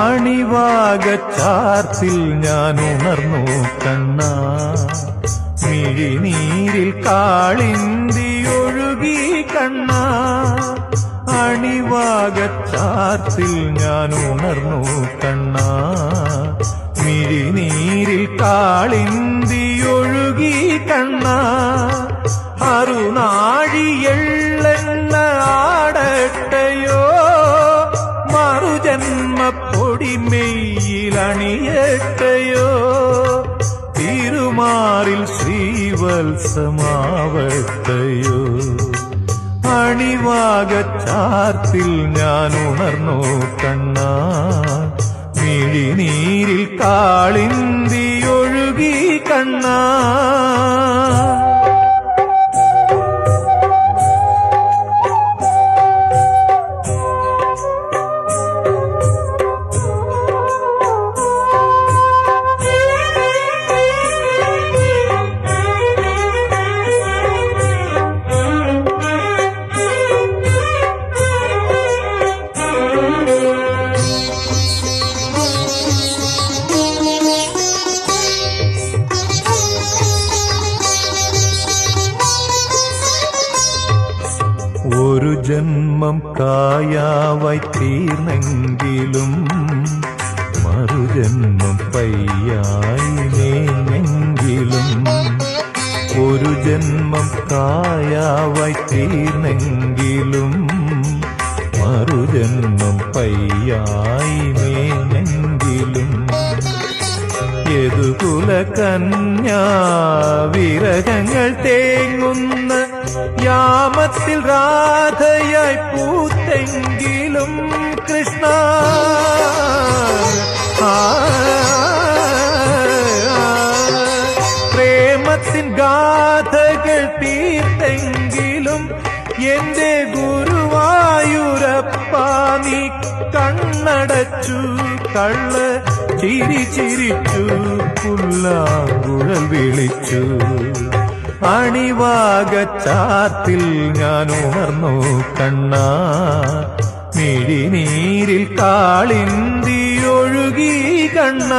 അണിവാകച്ചാർത്തിൽ ഞാൻ ഉണർന്നു കണ്ണ. മിഴിനീരിൽ കാളിന്തി ഒഴുകി കണ്ണ. അണിവാകച്ചാർത്തിൽ ഞാൻ ഉണർന്നു കണ്ണ. തിരുമാറിൽ ശ്രീവത്സമാവട്ടയോ? അണിവാകച്ചാർത്തിൽ ഞാൻ ഉണർന്നു കണ്ണ. മിഴിനീരിൽ കാളിന്തി ഒഴുകി കണ്ണ. ഒരു ജന്മം കായാവായി തീർന്നെങ്കിലും മറുജന്മം പയ്യായി നേങ്ങെങ്കിലും ഒരു ജന്മം കായാവായി തീർന്നെങ്കിലും മറുജന്മം പയ്യായി ഏതു യദുകുല കന്യാ വിരഹങ്ങൾ തേങ്ങുന്ന യാമത്തിൽ രാധയായി പൂത്തെങ്കിലും കൃഷ്ണ ആ, പ്രേമത്തിൻ ഗാഥകൾ തീർത്തെങ്കിലും എന്റെ ഗുരുവായൂരപ്പ നീ കണ്ണടച്ചു കള്ള ചിരി ചിരിച്ചു പുല്ലാങ്കുഴൽ വിളിച്ചു അണിവാകച്ചാത്തിൽ ഞാൻ ഉണർന്നു കണ്ണ. മിഴിനീരിൽ കാളിന്തി ഒഴുകി കണ്ണ.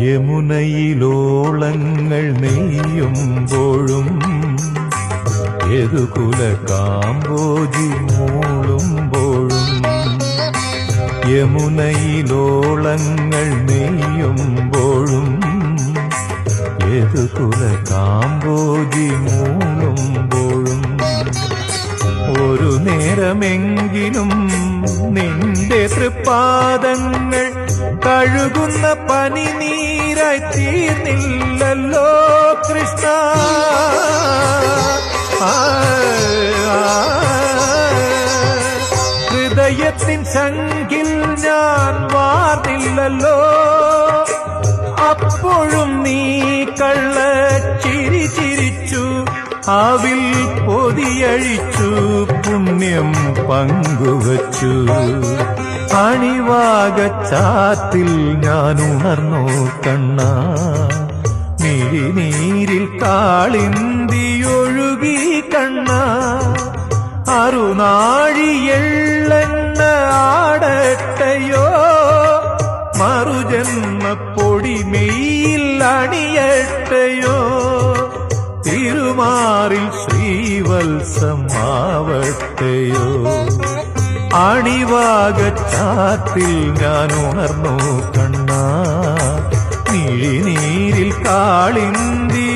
യമുനയിലോളങ്ങൾ നെയ്യുമ്പോഴും യദുകുല കാമ്പോജി മൂളുമ്പോഴും യമുനയിലോളങ്ങൾ നെയ്യുമ്പോഴും യദുകുല കാമ്പോജി മൂളുമ്പോഴും ഒരു നേരമെങ്കിലും നിന്റെ തൃപ്പാദങ്ങൾ കഴുകുന്ന പനി നീരായി തീർന്നില്ലല്ലോ കൃഷ്ണ. ഹൃദയത്തിൻ ചങ്കിൽ ഞാൻ വാർന്നില്ലല്ലോ. അപ്പോഴും നീ കള്ള ചിരി ചിരിച്ചു അവിൽ പൊതിയഴിച്ചു പുണ്യം പങ്കുവച്ചു. അണിവാകച്ചാത്തിൽ ഞാൻ ഉണർന്നു കണ്ണ. മിഴിനീരിൽ കാളിന്തി ഒഴുകി കണ്ണ അറുനാഴിയെള്ളെണ്ണ ആടട്ടയോ? മറുജന്മപ്പൊടിമെയിൽ അണിയട്ടയോ? തിരുമാറിൽ ശ്രീവത്സമാവട്ടയോ? അണിവാകച്ചാത്തിൽ ഞാൻ ഉണർന്നു കണ്ണ മിഴിനീരിൽ കാളിന്തി